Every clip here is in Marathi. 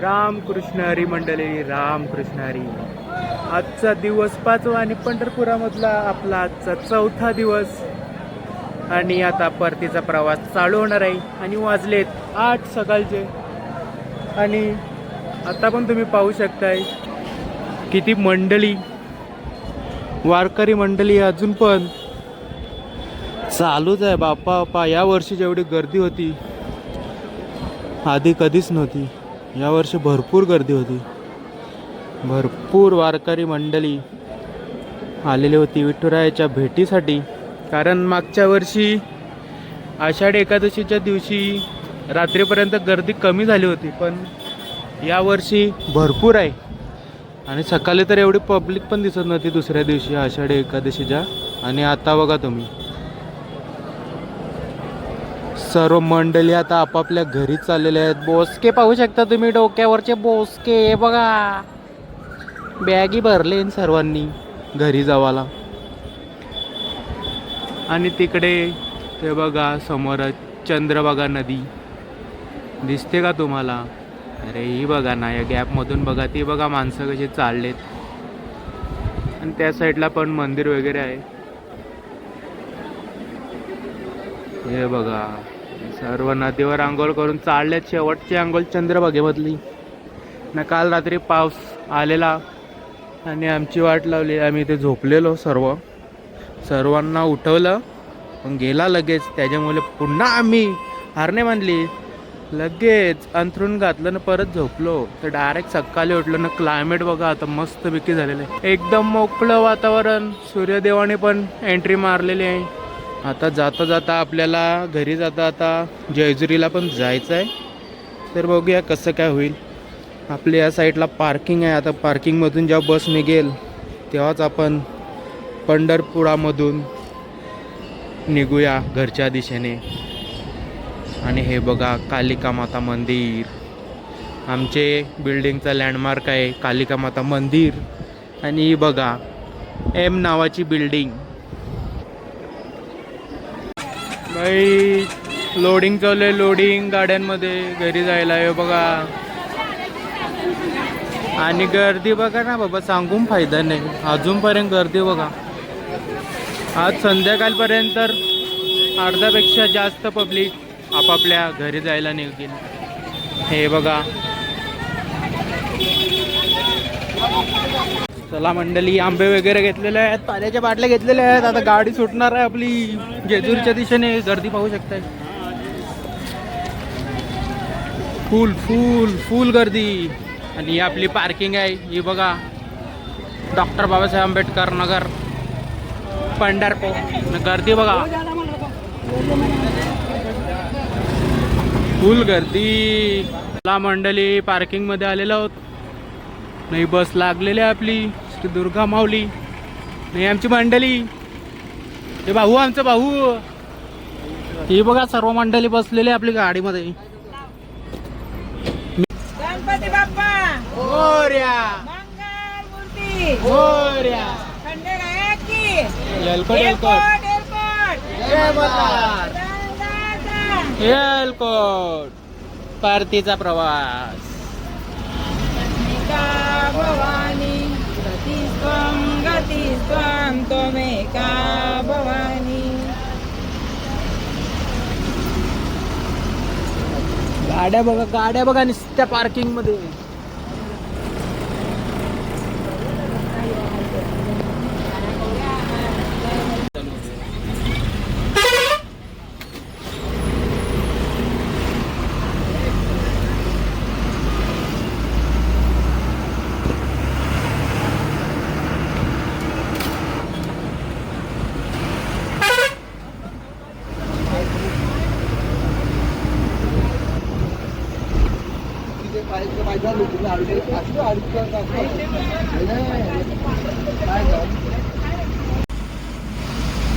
रामकृष्ण हरी मंडळी रामकृष्ण हरी. आजचा दिवस पाचवा आणि पंढरपुरामधला आपला आजचा चौथा दिवस. आणि आता परतीचा प्रवास चालू होणार आहे. आणि वाजलेत आठ सकाळचे. आणि आता पण तुम्ही पाहू शकताय किती मंडळी वारकरी मंडळी अजून पण. चालूच आहे बाप्पा बाप्पा. या वर्षी जेवढी गर्दी होती आधी कधीच नव्हती. यावर्षी भरपूर गर्दी होती. भरपूर वारकरी मंडळी आलेली होती विठुरायाच्या भेटीसाठी. कारण मागच्या वर्षी आषाढी एकादशीच्या दिवशी रात्रीपर्यंत गर्दी कमी झाली होती पण यावर्षी भरपूर आहे. आणि सकाळी तर एवढी पब्लिक पण दिसत नव्हती दुसऱ्या दिवशी आषाढी एकादशीच्या. आणि आता बघा तुम्ही. सर्व मंडळी आता आपापल्या घरी चाललेले आहेत. बोसके पाहू शकता तुम्ही डोक्यावरचे बोसके बघा. बॅगी भरले सर्वांनी घरी जावाला. आणि तिकडे ते बघा समोर चंद्रभागा नदी. दिसते का तुम्हाला? अरे ही बघा ना या गॅपमधून बघा ती बघा माणसं कशी चाललेत. आणि त्या साईडला पण मंदिर वगैरे आहे. हे बघा. सर्व नदीवर आंघोळ करून चालल्यात शेवटची आंघोळ चंद्रभागेमधली. ना काल रात्री पाऊस आलेला आणि आमची वाट लावली. आम्ही इथे झोपलेलो सर्व. सर्वांना उठवलं. पण गेला लगेच. त्याच्यामुळे पुन्हा आम्ही हारणे मानली. लगेच अंथरून घातलं ना परत झोपलो. तर डायरेक्ट सकाळी उठलो ना क्लायमेट बघा आता मस्त बिकी झालेलं आहे. एकदम मोकळं वातावरण. सूर्यदेवाने पण एंट्री मारलेली आहे. आता जाता जाता आपल्याला घरी जाता आता जयजुरीला पण जायचं आहे. तर बघूया कसं काय होईल. आपल्या या साईडला पार्किंग आहे. आता पार्किंगमधून जेव्हा बस निघेल तेव्हाच आपण पंढरपुरामधून निघूया घरच्या दिशेने. आणि हे बघा कालिका माता मंदिर. आमचे बिल्डिंगचा लँडमार्क आहे कालिका माता मंदिर. आणि बघा एम नावाची बिल्डिंग काही लोडिंग चालू आहे लोडिंग गाड्यांमध्ये घरी जायला. आहे बघा. आणि गर्दी बघा ना बाबा सांगून फायदा नाही. अजूनपर्यंत गर्दी बघा. आज संध्याकाळपर्यंत तर अर्ध्यापेक्षा जास्त पब्लिक आपापल्या घरी जायला निघतील. हे बघा. चला मंडळी आंबे वगैरे घेतलेले आहेत पाण्याच्या बाटल्या घेतलेल्या आहेत. आता गाडी सुटणार आहे आपली. जेजूरच्या दिशेने गर्दी पाहू शकताय. फुल फुल फुल गर्दी. आणि ही आपली पार्किंग आहे. ही बघा. डॉक्टर बाबासाहेब आंबेडकर नगर. पंढरपूर. गर्दी बघा. फुल गर्दी. ला मंडळी पार्किंगमध्ये आलेलो आहोत. नाही बस लागलेली आहे आपली. श्री दुर्गा माऊली नाही आमची मंडळी हे भाऊ आमचं भाऊ. ही बघा सर्व मंडळी बसलेली आहे आपली गाडीमध्ये. गणपती बाप्पा. मोर्या मंगल मूर्ती. मोर्या एलकोट परतीचा प्रवास का भवानी गतिस्त्वं गतिस्त्वं त्वमेका भवानी? गाड्या बघा गाड्या बघा नुसत्या पार्किंगमध्ये.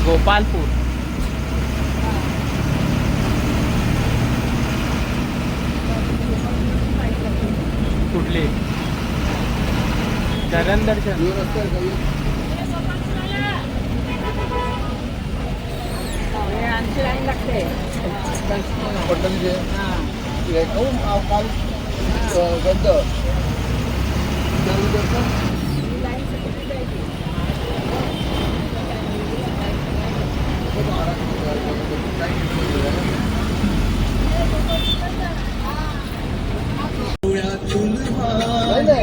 गोपालपूर. कुठले? धरण दर्शन. आमची लाईन लागते. पटकन जे हा हे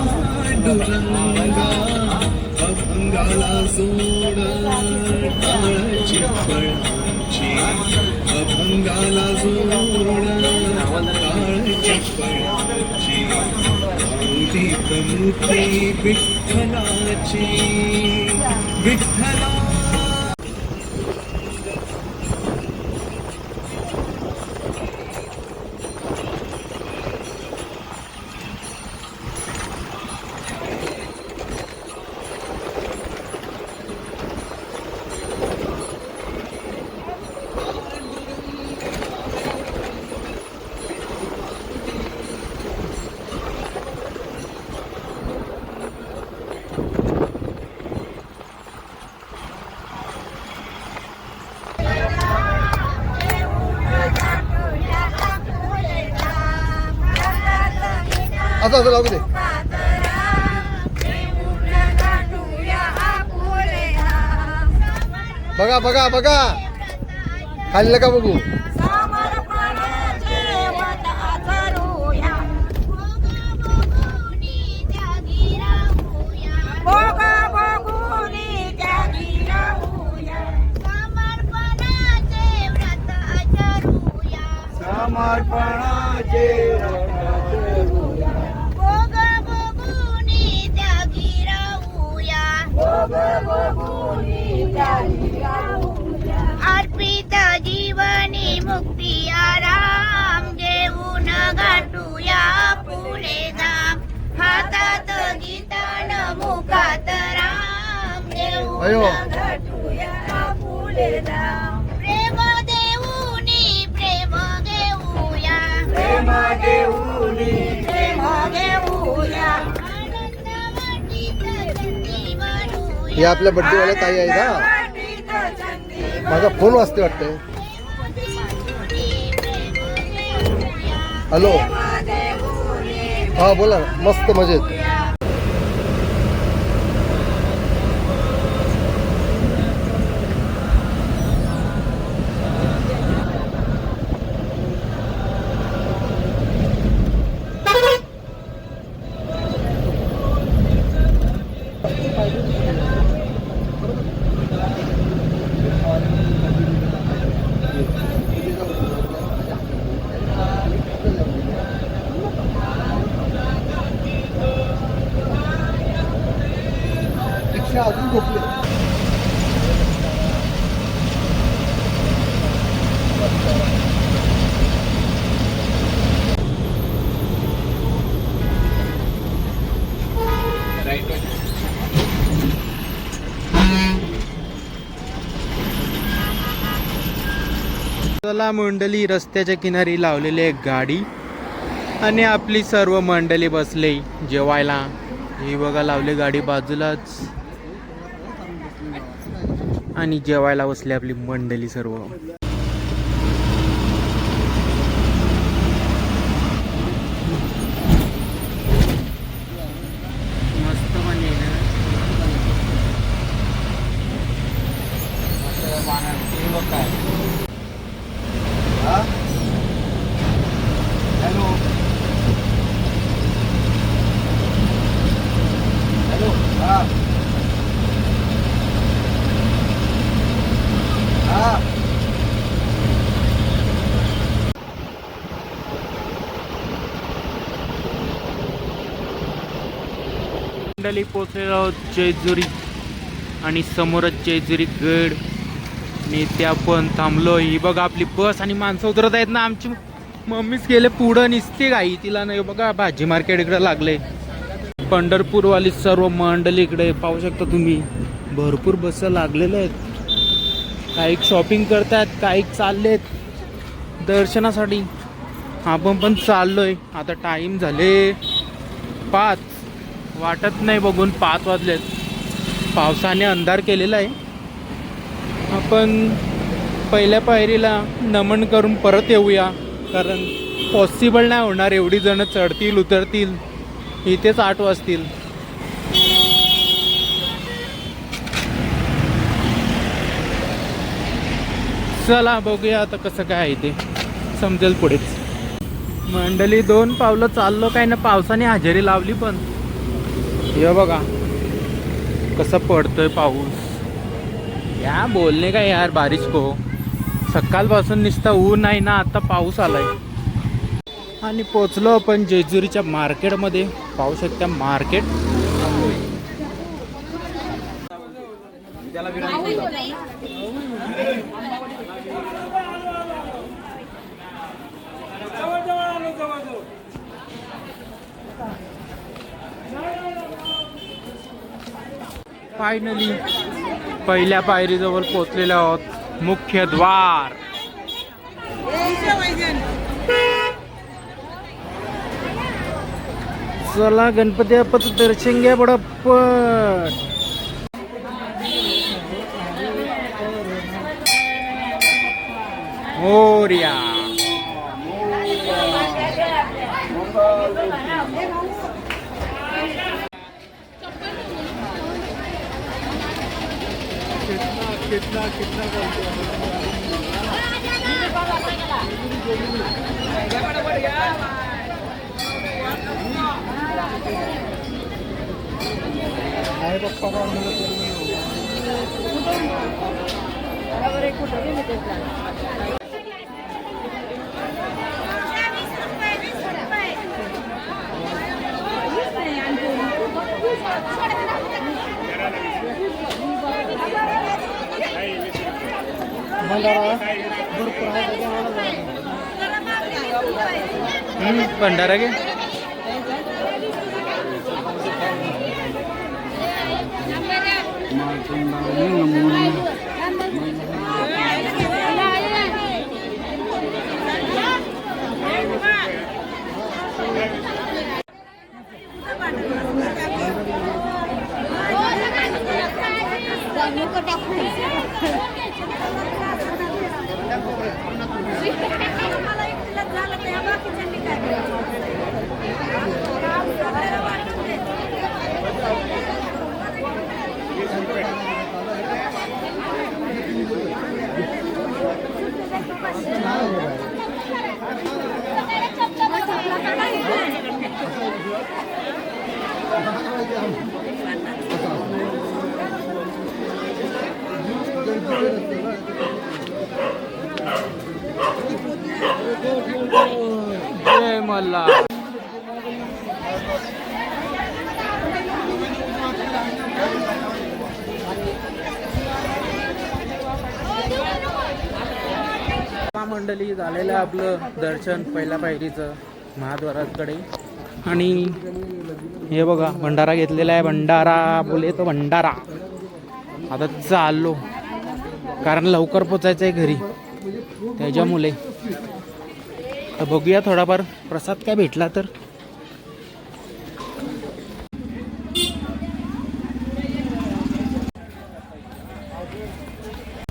खाऊ, आव- अभंगाला जोड टाळाची फळाची अभंगाला जोड टाळाची फळाची आवडी प्रमुखी विठ्ठलाची विठ्ठला असं असं लागू दे. बघा बघा बघा. खाल्लं का बघू. हे आपल्या बड्डेवाल्या ताई आहेत का माझा फोन वाजते वाटतंय हॅलो. हा बोला मस्त मजेत रिक्षा अजून झोपली चला मंडळी रस्त्याच्या किनारी लावलेली एक गाडी आणि आपली सर्व मंडळी बसले जेवायला. ही बघा लावली गाडी बाजूलाच. आणि जेवायला बसली आपली मंडळी सर्व मस्त म्हणजे ना हॅलो हॅलो हा हा मंडळी पोचलेलो आहोत जेजुरी. आणि समोरच जेजुरी गड. आणि त्या पण थांबलो. ही बघा आपली बस आणि माणसं उतरत आहेत ना. आमची मम्मीच गेले पुढं निसते गाई. तिला नाही बघा भाजी मार्केट इकडे लागले. पंढरपूरवाली सर्व मंडळी इकडे पाहू शकता तुम्ही. भरपूर बस लागलेल्या आहेत. काही शॉपिंग करतात काही चाललेत दर्शनासाठी. आपण पण चाललोय. आता टाइम झाले पाच. वाटत नाही बघून पाच वाजलेत. पावसाने अंधार केलेला आहे. आपण पहिल्या पायरीला नमन करून परत येऊया कारण पॉसिबल नाही होणार. एवढी जणं चढतील उतरतील. इथेच आठ वाजतील. चला बघूया आता कसं काय आहे ते. समजेल पुढेच. मंडळी दोन पावलं चाललो काय ना पावसाने हजेरी लावली पण. हे बघा. कसं पडतोय पाऊस. या बोलणे का यार बारिश को. सकाळपासून नुसता ऊन आहे ना आता पाऊस आलाय. आणि पोचलो आपण जेजुरीच्या मार्केटमध्ये. पाहू शकता मार्केट. फायनली पहिल्या पायरीजवळ पोचलेलो आहोत मुख्य द्वार. चला गणपती बाप्पाचं दर्शन घ्या बडप्पट मोर्या. हम्म, भंडारा घे जय मल्ला मंडळी झालेलं आहे आपलं दर्शन पहिल्या पायरीचं महाद्वाराकडे. आणि हे बघा भंडारा घेतलेला आहे. भंडारा बोले तो भंडारा. आता चाललो. कारण लवकर पोचायचं आहे घरी. त्याच्यामुळे. तर बघूया थोडाफार. प्रसाद काय भेटला तर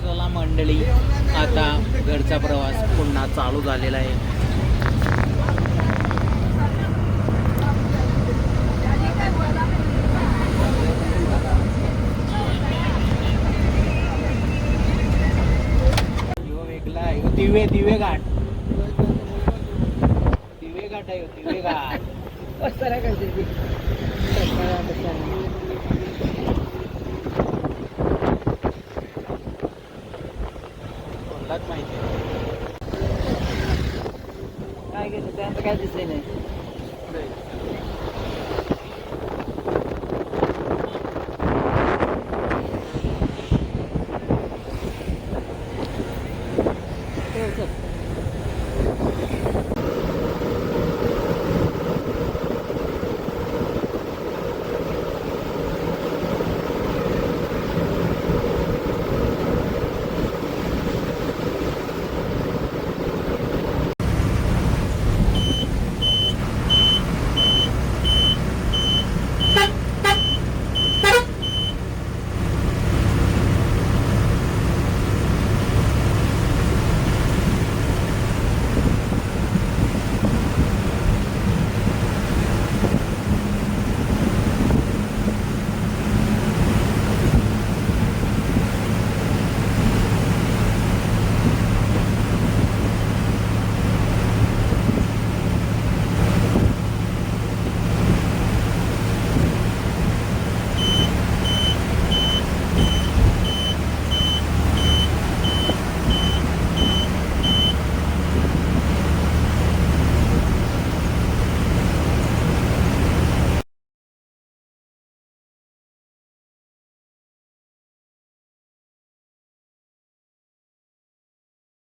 चला मंडळी आता घरचा प्रवास पुन्हा चालू झालेला आहे. दिवे दिवे घाट. नाही गेले त्यांचं काय दिसले नाही.